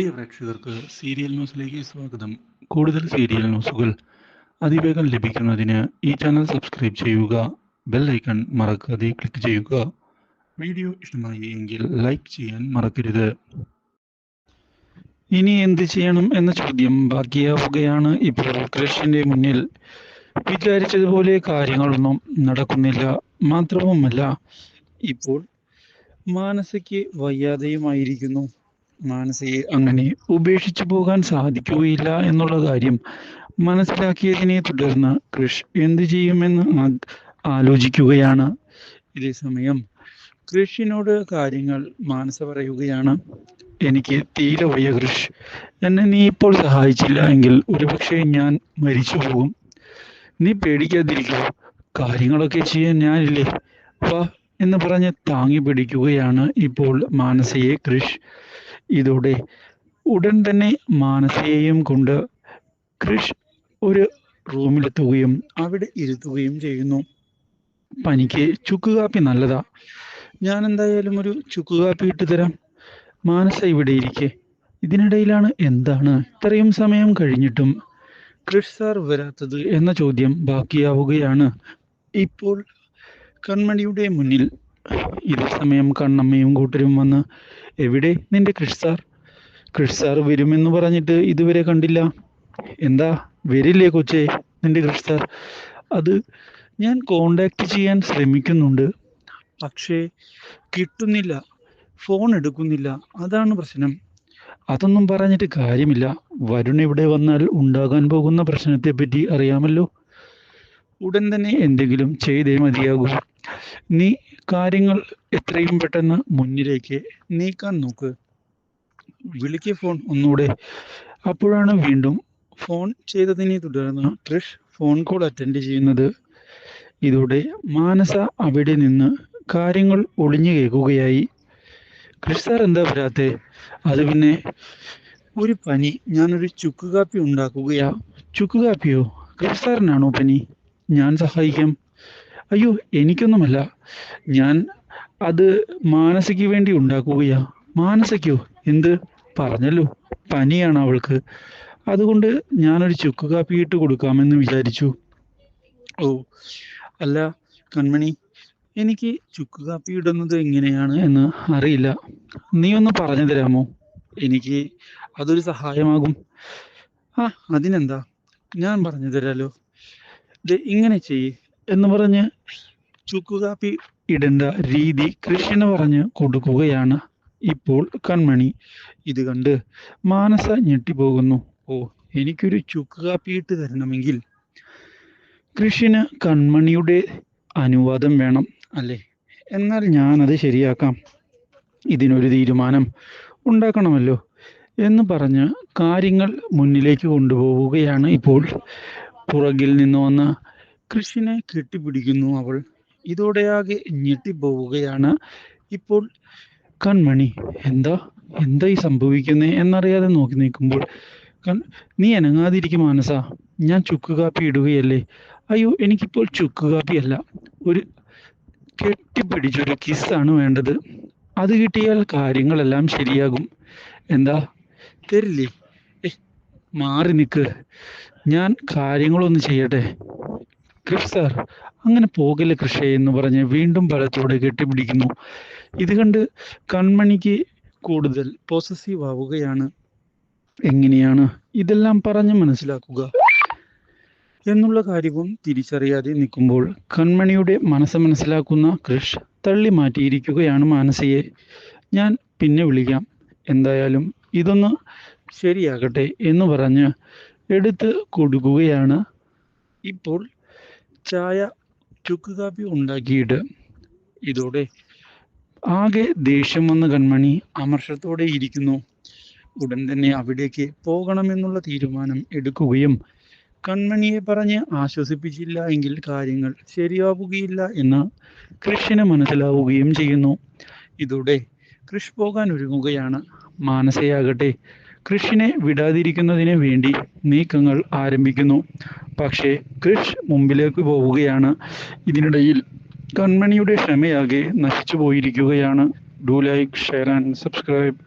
പ്രിയ പ്രേക്ഷകർക്ക് സീരിയൽ ന്യൂസിലേക്ക് സ്വാഗതം. കൂടുതൽ സീരിയൽ ന്യൂസുകൾ അതിവേഗം ലഭിക്കുന്നതിന് ഈ ചാനൽ സബ്സ്ക്രൈബ് ചെയ്യുക ബെൽ ഐക്കൺ മറക്കാതെ ക്ലിക്ക് ചെയ്യുക. വീഡിയോ ഇഷ്ടമായി എങ്കിൽ ലൈക്ക് ചെയ്യാൻ മറക്കരുത്. ഇനി എന്ത് ചെയ്യണം എന്ന ചോദ്യം ബാക്കിയാവുകയാണ് ഇപ്പോൾ കൃഷിന്റെ മുന്നിൽ. വിചാരിച്ചതുപോലെ കാര്യങ്ങളൊന്നും നടക്കുന്നില്ല. മാത്രവുമല്ല ഇപ്പോൾ മാനസയ്ക്ക് വയ്യാതെയുമായിരിക്കുന്നു. മാനസയെ അങ്ങനെ ഉപേക്ഷിച്ചു പോകാൻ സാധിക്കുകയില്ല എന്നുള്ള കാര്യം മനസ്സിലാക്കിയതിനെ തുടർന്ന് കൃഷ് എന്തു ചെയ്യുമെന്ന് ആലോചിക്കുകയാണ്. ഇതേ സമയം കൃഷിനോട് കാര്യങ്ങൾ മാനസ പറയുകയാണ്. എനിക്ക് തീരെ വയ്യ കൃഷ്. എന്നെ നീ ഇപ്പോൾ സഹായിച്ചില്ല എങ്കിൽ ഒരുപക്ഷെ ഞാൻ മരിച്ചു പോകും. നീ പേടിക്കാതിരിക്കൂ. കാര്യങ്ങളൊക്കെ ചെയ്യാൻ ഞാനില്ലേ? വാ എന്ന് പറഞ്ഞ് താങ്ങി പിടിക്കുകയാണ് ഇപ്പോൾ മാനസയെ കൃഷ്. ഇതോടെ ഉടൻ തന്നെ മാനസയെയും കൊണ്ട് കൃഷ് ഒരു റൂമിലെത്തുകയും അവിടെ ഇരുത്തുകയും ചെയ്യുന്നു. പനിക്ക് ചുക്ക് കാപ്പി നല്ലതാ. ഞാൻ എന്തായാലും ഒരു ചുക്ക് കാപ്പി ഇട്ട് തരാം മാനസ ഇവിടെ ഇരിക്കെ. ഇതിനിടയിലാണ് എന്താണ്? ഇത്രയും സമയം കഴിഞ്ഞിട്ടും കൃഷ് സാർ വരാത്തത് എന്ന ചോദ്യം ബാക്കിയാവുകയാണ്. ഇപ്പോൾ കൺമണിയുടെ മുന്നിൽ ഇതേ സമയം കണ്ണമ്മയും കൂട്ടരും വന്ന് എവിടെ നിന്റെ കൃഷ് സാർ? കൃഷ് സാർ വരുമെന്ന് പറഞ്ഞിട്ട് ഇതുവരെ കണ്ടില്ല. എന്താ? വരില്ലേ കൊച്ചേ നിന്റെ കൃഷ് സാർ? അത് ഞാൻ കോണ്ടാക്ട് ചെയ്യാൻ ശ്രമിക്കുന്നുണ്ട്. പക്ഷേ കിട്ടുന്നില്ല. ഫോൺ എടുക്കുന്നില്ല. അതാണ് പ്രശ്നം. അതൊന്നും പറഞ്ഞിട്ട് കാര്യമില്ല. വരുൺ ഇവിടെ വന്നാൽ ഉണ്ടാകാൻ പോകുന്ന പ്രശ്നത്തെ പറ്റി അറിയാമല്ലോ. ഉടൻ തന്നെ എന്തെങ്കിലും ചെയ്തേ മതിയാകൂ. നീ കാര്യങ്ങൾ എത്രയും പെട്ടെന്ന് മുന്നിലേക്ക് നീക്കാൻ നോക്ക്. വിളിക്ക് ഫോൺ ഒന്നുകൂടെ. അപ്പോഴാണ് വീണ്ടും ഫോൺ ചെയ്തതിനെ തുടർന്ന് കൃഷ് ഫോൺ കോൾ അറ്റൻഡ് ചെയ്യുന്നത്. ഇതോടെ മാനസ അവിടെ നിന്ന് കാര്യങ്ങൾ ഒളിഞ്ഞു കേൾക്കുകയായി. കൃഷ് സാർ എന്താ വരാത്തെ? അത് പിന്നെ ഒരു പനി. ഞാനൊരു ചുക്ക് കാപ്പി ഉണ്ടാക്കുകയാ. ചുക്ക് കാപ്പിയോ? കൃഷ് സാറിനാണോ പനി? ഞാൻ സഹായിക്കാം. അയ്യോ എനിക്കൊന്നുമല്ല. ഞാൻ അത് മാനസയ്ക്ക് വേണ്ടി ഉണ്ടാക്കുകയാ. മാനസയ്ക്കോ? എന്ത്? പറഞ്ഞല്ലോ. പനിയാണ് അവൾക്ക്. അതുകൊണ്ട് ഞാനൊരു ചുക്ക് കാപ്പി ഇട്ട് കൊടുക്കാമെന്ന് വിചാരിച്ചു. ഓ അല്ല കൺമണി എനിക്ക് ചുക്ക് കാപ്പി ഇടുന്നത് എങ്ങനെയാണ് എന്ന് അറിയില്ല. നീ ഒന്ന് പറഞ്ഞു തരാമോ? എനിക്ക് അതൊരു സഹായമാകും. ആ അതിനെന്താ? ഞാൻ പറഞ്ഞു തരാലോ. ഇങ്ങനെ ചെയ്യ്. എന്ന് പറഞ്ഞ് ചുക്ക് കാപ്പി ഇടേണ്ട രീതി കൃഷ്ണന് പറഞ്ഞ് കൊടുക്കുകയാണ്. ഇപ്പോൾ കൺമണി ഇത് കണ്ട് മാനസ ഞെട്ടിപ്പോകുന്നു. ഓ എനിക്കൊരു ചുക്ക് കാപ്പി ഇട്ട് തരണമെങ്കിൽ കൃഷിന് കൺമണിയുടെ അനുവാദം വേണം അല്ലേ? എന്നാൽ ഞാനത് ശരിയാക്കാം. ഇതിനൊരു തീരുമാനം ഉണ്ടാക്കണമല്ലോ എന്ന് പറഞ്ഞ് കാര്യങ്ങൾ മുന്നിലേക്ക് കൊണ്ടുപോവുകയാണ് ഇപ്പോൾ. പുറകിൽ നിന്ന് വന്ന് കൃഷിനെ കെട്ടിപ്പിടിക്കുന്നു അവൾ. ഇതോടെയാകെ ഞെട്ടിപ്പോവുകയാണ് ഇപ്പോൾ കൺമണി എന്താ എന്താ ഈ സംഭവിക്കുന്നത് എന്നറിയാതെ നോക്കി നിൽക്കുമ്പോൾ കൺ നീ അനങ്ങാതിരിക്കും മാനസ. ഞാൻ ചുക്ക് കാപ്പി ഇടുകയല്ലേ? അയ്യോ എനിക്കിപ്പോൾ ചുക്ക് കാപ്പി അല്ല. ഒരു കെട്ടിപ്പിടിച്ചൊരു കിസ്സാണ് വേണ്ടത്. അത് കിട്ടിയാൽ കാര്യങ്ങളെല്ലാം ശരിയാകും. എന്താ? തരില്ലേ? മാറി നിൽക്ക് ഞാൻ കാര്യങ്ങളൊന്ന് ചെയ്യട്ടെ. കൃഷ് സാർ അങ്ങനെ പോകൽ കൃഷി എന്ന് പറഞ്ഞ് വീണ്ടും ബലത്തോടെ കെട്ടിപ്പിടിക്കുന്നു. ഇത് കണ്ട് കൺമണിക്ക് കൂടുതൽ പോസസീവ് ആവുകയാണ്. എങ്ങനെയാണ് ഇതെല്ലാം പറഞ്ഞ് മനസ്സിലാക്കുക? എന്നുള്ള കാര്യവും തിരിച്ചറിയാതെ നിൽക്കുമ്പോൾ കൺമണിയുടെ മനസ്സ് മനസ്സിലാക്കുന്ന കൃഷ് തള്ളി മാറ്റിയിരിക്കുകയാണ് മാനസയെ. ഞാൻ പിന്നെ വിളിക്കാം. എന്തായാലും ഇതൊന്ന് ശരിയാകട്ടെ എന്ന് പറഞ്ഞ് എടുത്ത് കൊടുക്കുകയാണ്. ഇപ്പോൾ ചായ ചുക്ക് കാപ്പി ഉണ്ടാക്കിയിട്ട് ഇതോടെ ആകെ ദേഷ്യം വന്ന കൺമണി അമർഷത്തോടെ ഇരിക്കുന്നു. ഉടൻ തന്നെ അവിടേക്ക് പോകണമെന്നുള്ള തീരുമാനം എടുക്കുകയും കൺമണിയെ പറഞ്ഞ് ആശ്വസിപ്പിച്ചില്ല എങ്കിൽ കാര്യങ്ങൾ ശരിയാവുകയില്ല എന്ന് കൃഷിന് മനസ്സിലാവുകയും ചെയ്യുന്നു. ഇതോടെ കൃഷ് പോകാൻ ഒരുങ്ങുകയാണ്. മാനസയാകട്ടെ കൃഷിനെ വിടാതിരിക്കുന്നതിന് വേണ്ടി നീക്കങ്ങൾ ആരംഭിക്കുന്നു. പക്ഷേ കൃഷ് മുമ്പിലേക്ക് പോവുകയാണ്. ഇതിനിടയിൽ കൺമണിയുടെ ക്ഷമയാകെ നശിച്ചു പോയിരിക്കുകയാണ് do like share and subscribe